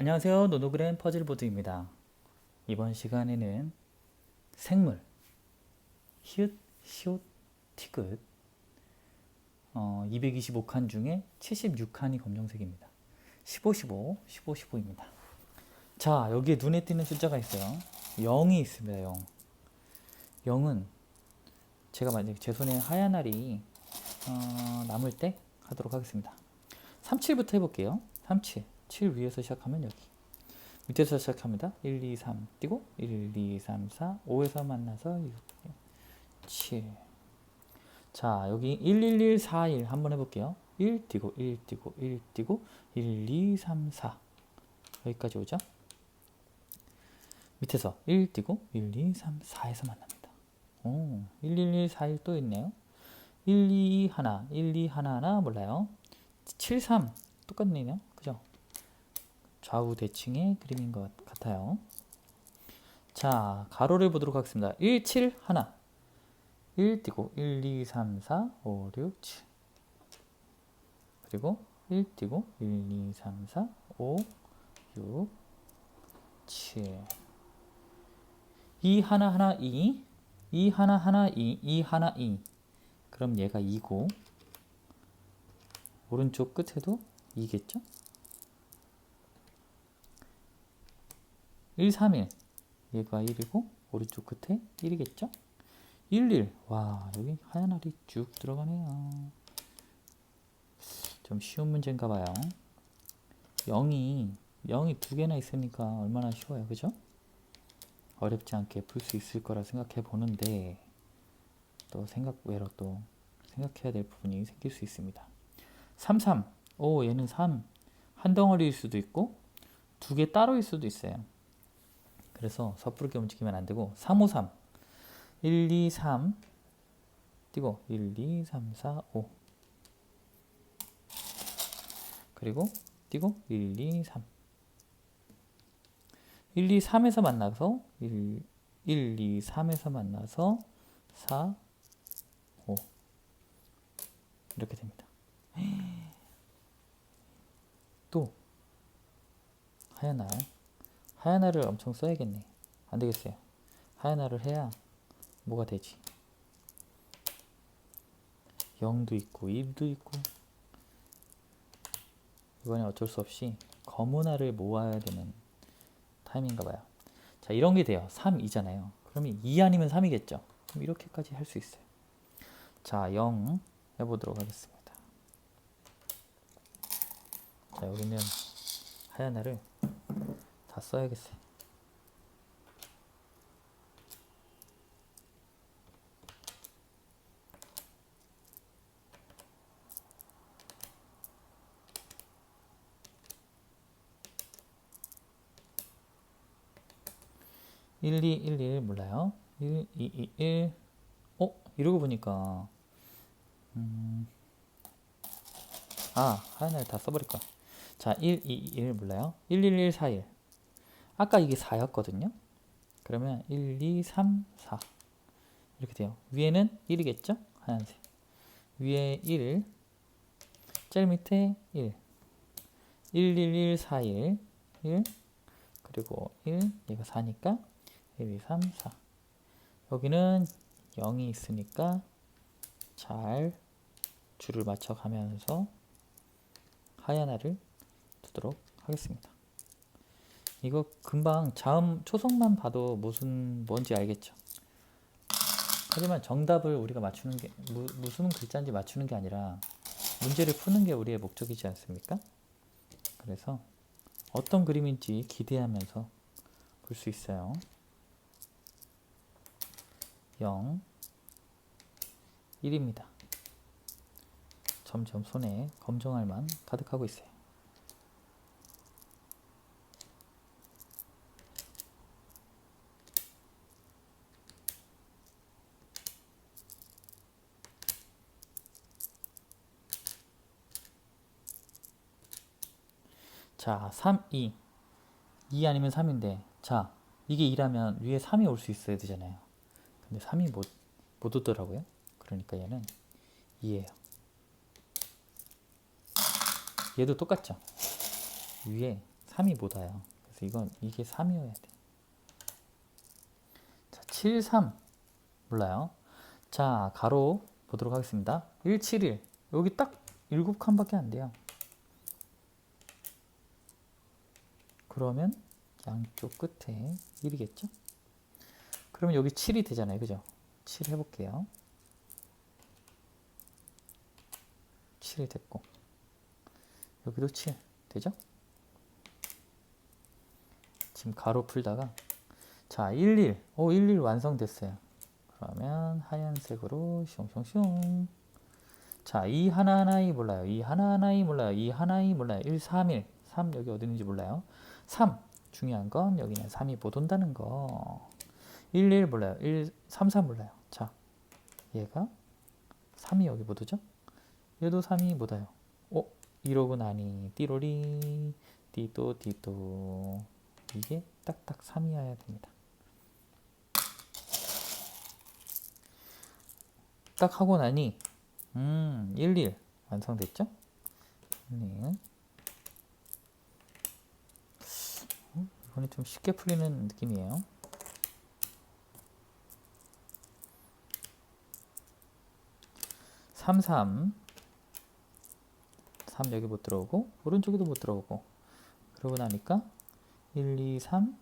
안녕하세요. 노노그램 퍼즐보드입니다. 이번 시간에는 생물, 히읗, 시옷, 티긋 어, 225칸 중에 76칸이 검정색입니다. 15, 15, 15, 15입니다. 자, 여기에 눈에 띄는 숫자가 있어요. 0이 있습니다. 0. 0은 제가 만약에 제 손에 하얀 알이 어, 남을 때 하도록 하겠습니다. 37부터 해볼게요. 37. 7 위에서 시작하면 여기. 밑에서 시작합니다. 1, 2, 3 띄고 1, 2, 3, 4, 5에서 만나서 6, 7. 자, 여기 1, 1, 1, 4, 1 한번 해볼게요. 1 띄고 1 띄고 1 띄고 1, 2, 3, 4 여기까지 오죠? 밑에서 1 띄고 1, 2, 3, 4에서 만납니다. 오, 1, 1, 1, 4, 1 또 있네요. 1, 2, 1, 1, 2, 1, 하나 몰라요. 7, 3 똑같네요. 좌우 대칭의 그림인 것 같아요. 자, 가로를 보도록 하겠습니다. 1, 7, 하나. 1 띄고 1, 2, 3, 4, 5, 6, 7. 그리고 1 띄고 1, 2, 3, 4, 5, 6, 7. 2 하나 하나 2. 2 하나 하나 2. 2 하나 2. 그럼 얘가 2고 오른쪽 끝에도 2겠죠? 1, 3, 1 얘가 1이고 오른쪽 끝에 1이겠죠? 1, 1 와, 여기 하얀 알이 쭉 들어가네요. 좀 쉬운 문제인가 봐요. 0이 0이 두 개나 있으니까 얼마나 쉬워요. 그죠? 어렵지 않게 풀 수 있을 거라 생각해 보는데 또 생각 외로 또 생각해야 될 부분이 생길 수 있습니다. 3, 3. 오, 얘는 3. 한 덩어리일 수도 있고 두 개 따로일 수도 있어요. 그래서 섣부르게 움직이면 안 되고 3, 5, 3. 1, 2, 3 띄고 1, 2, 3, 4, 5 그리고 띄고 1, 2, 3 1, 2, 3에서 만나서 1, 1 2, 3에서 만나서 4, 5 이렇게 됩니다. 또. 하얀 알 알을 엄청 써야겠네. 안 되겠어요. 알을 해야 뭐가 되지? 0도 있고 1도 있고 이번에 어쩔 수 없이 검은 알을 모아야 되는 타임인가 봐요. 자, 이런 게 돼요. 3, 2잖아요. 그러면 2 아니면 3이겠죠. 그럼 이렇게까지 할 수 있어요. 자, 0 해보도록 하겠습니다. 자, 여기는 하얀 알을 다 써야겠어요. 일, 이, 일, 일 몰라요. 1, 2, 2, 1. 어? 이러고 보니까 음. 아, 하얀 다 써버릴 거야. 자, 1, 2, 1 몰라요. 1, 1, 1, 4, 1. 아까 이게 4였거든요. 그러면 1, 2, 3, 4 이렇게 돼요. 위에는 1이겠죠? 하얀색. 위에 1, 제일 밑에 1, 1, 1, 1, 4, 1, 1, 그리고 1, 얘가 4니까 1, 2, 3, 4. 여기는 0이 있으니까 잘 줄을 맞춰 가면서 하얀 알을 두도록 하겠습니다. 이거 금방 자음 초성만 봐도 무슨 뭔지 알겠죠? 하지만 정답을 우리가 맞추는 게 무, 무슨 글자인지 맞추는 게 아니라 문제를 푸는 게 우리의 목적이지 않습니까? 그래서 어떤 그림인지 기대하면서 볼 수 있어요. 0 1입니다. 점점 손에 검정알만 가득하고 있어요. 자, 3, 2. 2 아니면 3인데, 자, 이게 2라면 위에 3이 올 수 있어야 되잖아요. 근데 3이 못, 못 오더라고요. 그러니까 얘는 2예요. 얘도 똑같죠. 위에 3이 못 와요. 그래서 이건 이게 3이어야 돼. 자, 7, 3 몰라요. 자, 가로 보도록 하겠습니다. 1, 7, 1 여기 딱 7칸밖에 안 돼요. 그러면 양쪽 끝에 1이겠죠? 그러면 여기 7이 되잖아요. 그죠? 7 해볼게요. 7이 됐고 여기도 7 되죠? 지금 가로 풀다가 자, 11. 오, 11 완성됐어요. 그러면 하얀색으로 슝슝슝. 자, 이 하나하나이 몰라요. 이 하나하나이 몰라요. 이 하나이 몰라요. 1, 3, 1. 3 여기 어디 있는지 몰라요. 3. 중요한 건 여기는 3이 못 온다는 거. 1, 1 몰라요. 1, 3, 3 몰라요. 자, 얘가 3이 여기 못 오죠? 얘도 3이 못 와요. 어? 1호분 아니. 띠로리. 띠또 띠또. 이게 딱딱 3이어야 됩니다. 딱 하고 나니 음, 1, 1 완성됐죠? 1, 1. 음, 이번에 좀 쉽게 풀리는 느낌이에요. 삼, 삼. 3 여기 못 들어오고 오른쪽에도 못 들어오고 그러고 나니까 1, 2, 3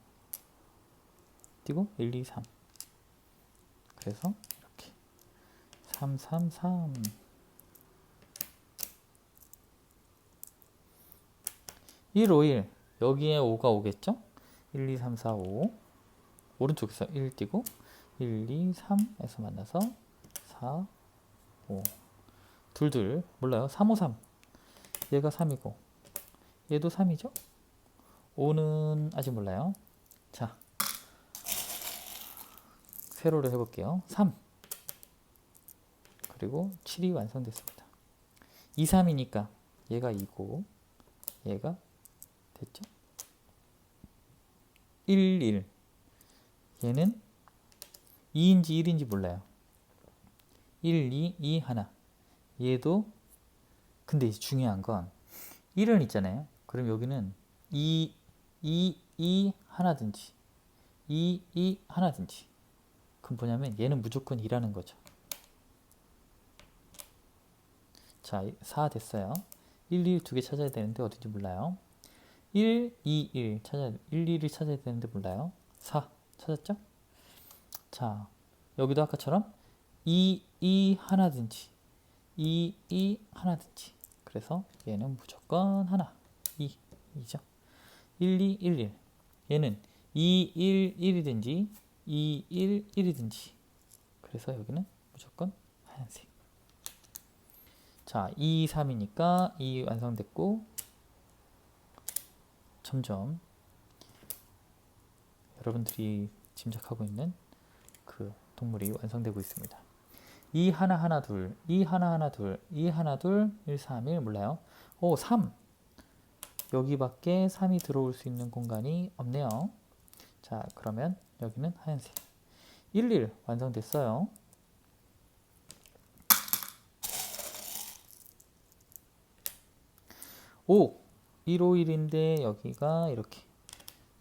띄고 1, 2, 3 그래서 이렇게 3, 3, 3 1, 5, 1 여기에 5가 오겠죠? 1, 2, 3, 4, 5 오른쪽에서 1 띄고 1, 2, 3에서 만나서 4, 5 둘, 둘 몰라요 3, 5, 3 얘가 3이고 얘도 3이죠? 5는 아직 몰라요. 자, 세로를 해볼게요. 3 그리고 7이 완성됐습니다. 2, 3이니까 얘가 2고 얘가 됐죠? 1, 1 얘는 2인지 1인지 몰라요. 1, 2, 2 하나 얘도 근데 중요한 건 1은 있잖아요. 그럼 여기는 2, 2, 2 하나든지 2, 2 하나든지 그럼 뭐냐면 얘는 무조건 2라는 거죠. 자, 4 됐어요. 1, 2두개 찾아야 되는데 어딘지 몰라요. 1, 2, 1 찾아야 1, 2를 찾아야 되는데 몰라요. 4 찾았죠? 자, 여기도 아까처럼 2, 2 하나든지 2, 2 하나든지. 그래서 얘는 무조건 하나. 2, 2죠. 1, 2, 1, 1 얘는 2, 1, 1이든지 2, 1, 1이든지. 그래서 여기는 무조건 하얀색. 자, 2, 3이니까 2 완성됐고 점점 여러분들이 짐작하고 있는 그 동물이 완성되고 있습니다. 2 하나 하나 둘, 2 하나 하나 둘, 2 하나 둘, 1 3 1 몰라요. 오, 3. 여기밖에 3이 들어올 수 있는 공간이 없네요. 자, 그러면 여기는 하얀색. 1, 1 완성됐어요. 오, 1, 5, 1인데 여기가 이렇게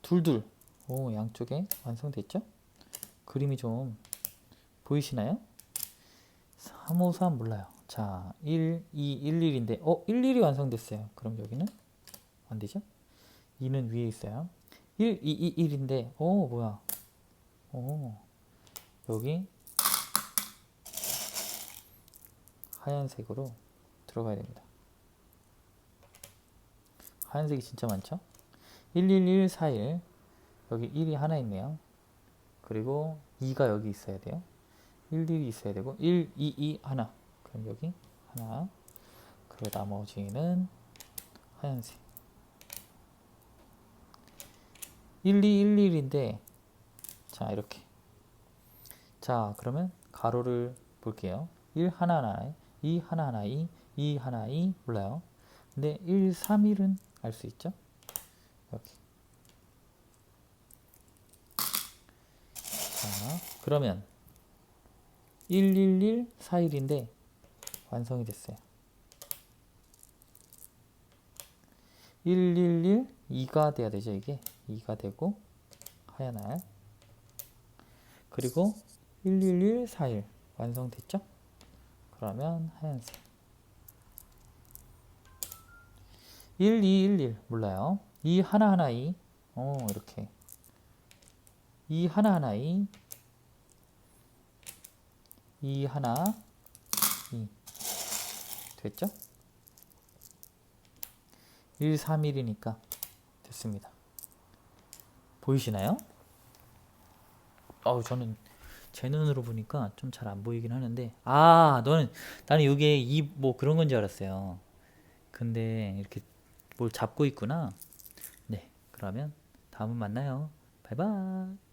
둘둘. 오, 양쪽에 완성됐죠? 그림이 좀 보이시나요? 3, 5, 3 몰라요. 자, 1, 2, 1, 1인데, 어, 1, 1이 완성됐어요. 그럼 여기는 안 되죠? 2는 위에 있어요. 1, 2, 2, 1인데, 오, 뭐야. 오, 여기 하얀색으로 들어가야 됩니다. 하얀색이 진짜 많죠? 1, 1, 1, 4, 1. 여기 1이 하나 있네요. 그리고 2가 여기 있어야 돼요. 1, 1이 있어야 되고 1, 2, 2 하나 그럼 여기 하나 그리고 나머지는 하얀색 1, 2, 1, 1인데 자 이렇게 자 그러면 가로를 볼게요 1 하나 하나 2 하나 하나 2 2 하나 2 몰라요 근데 1, 3, 1은 알 수 있죠? 여기 자 그러면 111 41인데 완성이 됐어요. 111 2가 돼야 되죠 이게? 2가 되고 하얀 알. 그리고 111 41 완성됐죠? 그러면 하얀색 1211 몰라요 2 하나 하나 2 어, 이렇게 2 하나 하나 2 2 하나 2 됐죠? 1, 3, 1이니까 됐습니다. 보이시나요? 어우 저는 제 눈으로 보니까 좀 잘 안 보이긴 하는데 아 너는 나는 이게 이 뭐 그런 건 줄 알았어요. 근데 이렇게 뭘 잡고 있구나. 네 그러면 다음은 만나요. 바이바이.